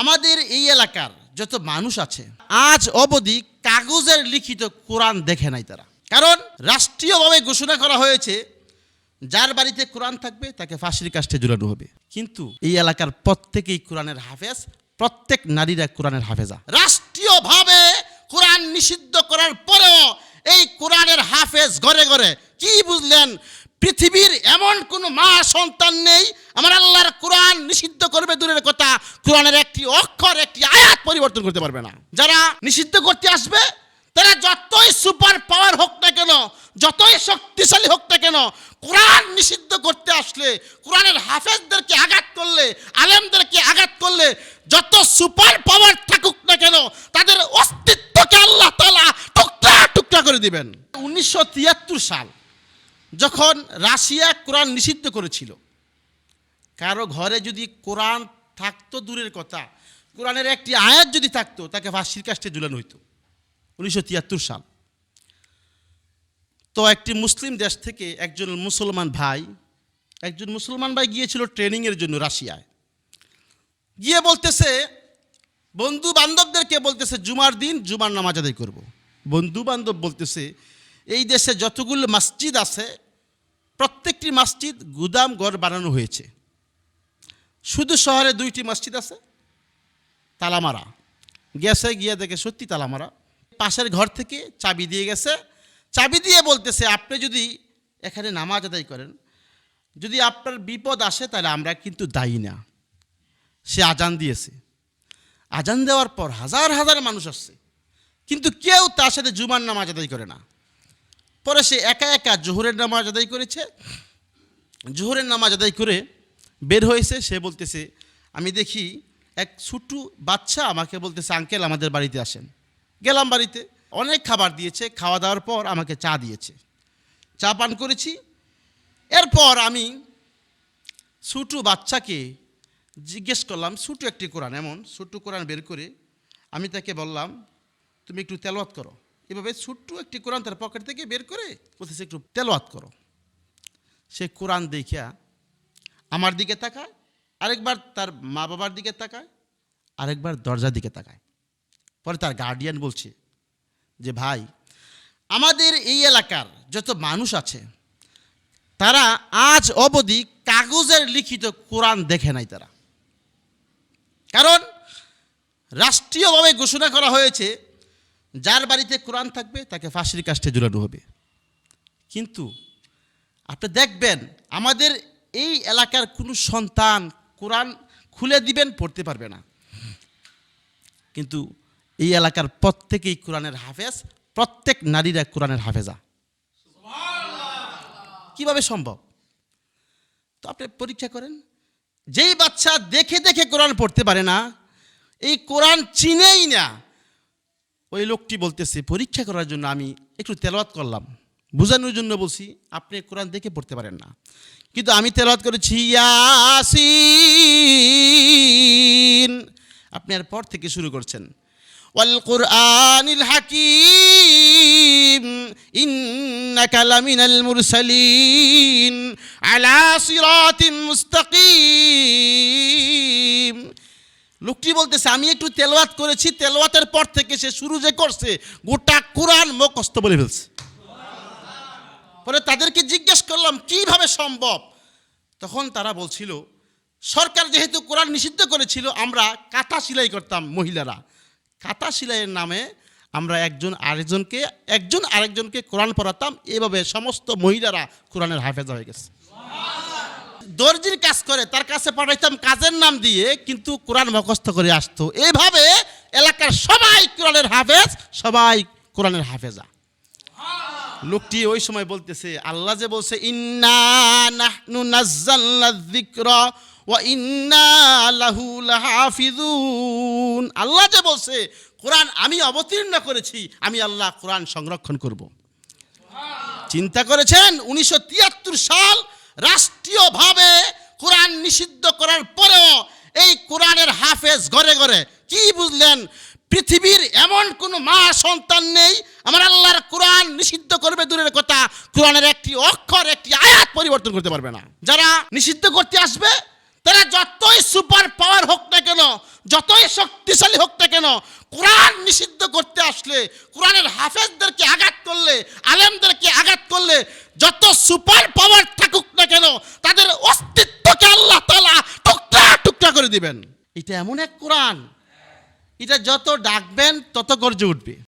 আমাদের এই এলাকার যত মানুষ আছে, আজ অবধি কাগজের লিখিত কোরআন দেখে নাই তারা। কারণ রাষ্ট্রীয়ভাবে ঘোষণা করা হয়েছে, যার বাড়িতে কোরআন থাকবে, তাকে ফাঁসির কাষ্টে ঝুলানো হবে। কিন্তু এই এলাকার প্রত্যেকেই কোরআনের হাফেজ, প্রত্যেক নারীরা কোরআনের হাফেজা। রাষ্ট্রীয়ভাবে কোরআন নিষিদ্ধ করার পরেও এই কোরআনের হাফেজ ঘরে ঘরে কি বুঝলেন? পৃথিবীর এমন কোন মা সন্তান নেই, আমার আল্লাহর কোরআন নিষিদ্ধ করবে দূরের কথা, কোরআনের একটি অক্ষর, একটি আয়াত পরিবর্তন করতে পারবে না। যারা নিষিদ্ধ করতে আসবে, তারা যতই সুপার পাওয়ার হোক না কেন, যতই শক্তিশালী হোক না কেন, কোরআন নিষিদ্ধ করতে আসলে, কোরআনের হাফেজদেরকে আঘাত করলে, আলেমদেরকে আঘাত করলে, যত সুপার পাওয়ার থাকুক না কেন, তাদের অস্তিত্বকে আল্লাহ তালা টুকরা টুকরা করে দিবেন। উনিশশো তিয়াত্তর সাল যখন রাশিয়া কোরআন নিষিদ্ধ করেছিল, কারও ঘরে যদি কোরআন থাকতো দূরের কথা, কোরআনের একটি আয়াত যদি থাকতো, তাকে ফাঁসির কাষ্টে ঝুলানো হইতো। উনিশশো তিয়াত্তর সাল। তো একটি মুসলিম দেশ থেকে একজন মুসলমান ভাই, একজন মুসলমান ভাই গিয়েছিল ট্রেনিংয়ের জন্য রাশিয়ায়। গিয়ে বলতেছে বন্ধু বান্ধবদেরকে বলতেছে, জুমার দিন জুমার নামাজ আদায় করব। বন্ধু বান্ধব বলতেছে এই দেশে যতগুলো মসজিদ আছে, প্রত্যেকটি মসজিদ গুদাম ঘর বানানো হয়েছে। শুধু শহরে দুইটি মসজিদ আছে, তালামারা। গেছে, গিয়ে দেখে সত্যি তালামারা। পাশের ঘর থেকে চাবি দিয়ে গেছে। চাবি দিয়ে বলতেছে, আপনি যদি এখানে নামাজ আদায় করেন, যদি আপনার বিপদ আসে, তাহলে আমরা কিন্তু দায়ী না। সে আজান দিয়েছে। আজান দেওয়ার পর হাজার হাজার মানুষ আসছে। কিন্তু কেউ তার সাথে জুমার নামাজ আদায় করে না। পরে সে একা একা জোহরের নামাজ আদায় করেছে। জোহরের নামাজ আদায় করে বের হয়েছে, সে বলতেছে, আমি দেখি এক ছোট্ট বাচ্চা আমাকে বলতেছে, আঙ্কেল, আমাদের বাড়িতে আসেন। গেলাম বাড়িতে, অনেক খাবার দিয়েছে, খাওয়া দাওয়ার পর আমাকে চা দিয়েছে। চা পান করেছি। এরপর আমি ছোটো বাচ্চাকে জিজ্ঞেস করলাম ছোটো একটি কোরআন, এমন ছোট্ট কোরআন বের করে, আমি তাকে বললাম, তুমি একটু তেলওয়াত করো। এভাবে ছোট্ট একটি কোরআন তার পকেট থেকে বের করে বলতেছে, একটু তেলওয়াত করো। সে কোরআন দেখিয়া আমার দিকে তাকায়, আরেকবার তার মা বাবার দিকে তাকায়, আরেকবার দরজার দিকে তাকায়। পরে তার গার্ডিয়ান বলছে যে, ভাই, আমাদের এই এলাকার যত মানুষ আছে, তারা আজ অবধি কাগজের লিখিত কোরআন দেখে নাই তারা। কারণ রাষ্ট্রীয়ভাবে ঘোষণা করা হয়েছে যার বাড়িতে কোরআন থাকবে, তাকে ফাঁসির কাষ্টে ঝুলানো হবে। কিন্তু আপনি দেখবেন, আমাদের এই এলাকার কোনো সন্তান কোরআন খুলে দিবেন, পড়তে পারবে না। কিন্তু এই এলাকার প্রত্যেকেই কোরআনের হাফেজ, প্রত্যেক নারীরা কোরআনের হাফেজা। কীভাবে সম্ভব? তো আপনি পরীক্ষা করেন, যেই বাচ্চা দেখে দেখে কোরআন পড়তে পারে না, এই কোরআন চিনেই না ওই লোকটি বলতেছে, পরীক্ষা করার জন্য আমি একটু তেলাওয়াত করলাম। বোঝানোর জন্য বলছি, আপনি কোরআন দেখে পড়তে পারেন না। কিন্তু আমি তেলাওয়াত করেছি, ইয়াসিন। আপনি আর পর থেকে শুরু করছেন। ওয়াল কুরআনিল হাকিম, ইন্নাকা লামিনাল মুরসালিন, আলা সিরাতিন মুস্তাকিম। লোকটি বলতেছে, আমি একটু তেলাওয়াত করেছি, তেলাওয়াতের পর থেকে সে শুরু যে করছে, গোটা কোরআন মুখস্থ বলে ফেলছে। পরে তাদেরকে জিজ্ঞেস করলাম, কীভাবে সম্ভব? তখন তারা বলছিল, সরকার যেহেতু কোরআন নিষিদ্ধ করেছিল, আমরা কাঁথা সেলাই করতাম মহিলারা। কাঁথা সেলাইয়ের নামে আমরা একজন আরেকজনকে একজন আরেকজনকে কোরআন পড়াতাম, এভাবে সমস্ত মহিলারা কোরআনের হাফেজা হয়ে গেছে। দর্জির কাজ করে, তার কাছে পাঠাইতাম কাজের নাম দিয়ে, কিন্তু কোরআন মুখস্থ করে আসতো। এভাবে এলাকার সবাই কোরআনের হাফেজ, সবাই কোরআনের হাফেজা। লোকটি ওই সময় বলতেছে, আল্লাহ যে বলছে, ইন্না ইন্না আল্লাহ যে বলছে, কোরআন আমি অবতীর্ণ করেছি, আমি আল্লাহ কোরআন সংরক্ষণ করব। চিন্তা করেছেন, উনিশশো তিয়াত্তর সাল রাষ্ট্রীয়ভাবে কোরআন নিষিদ্ধ করার পরেও এই কোরআনের হাফেজ ঘরে ঘরে, কি বুঝলেন? পৃথিবীর এমন কোনো মা সন্তান নেই, আমার আল্লাহর কোরআন নিষিদ্ধ করবে দূরের কথা, কোরআনের একটি অক্ষর, একটি আয়াত পরিবর্তন করতে পারবে না। যারা নিষিদ্ধ করতে আসবে, তারা যতই সুপার পাওয়ার হোক না কেন, যতই শক্তিশালী হোক না কেন, কোরআন নিষিদ্ধ করতে আসলে, কোরআনের হাফেজদেরকে আঘাত করলে, আলেমদেরকে আঘাত করলে, যত সুপার পাওয়ার দিবেন। এটা এমন এক কোরআন। এটা যত ডাকবেন তত গর্জে উঠবে।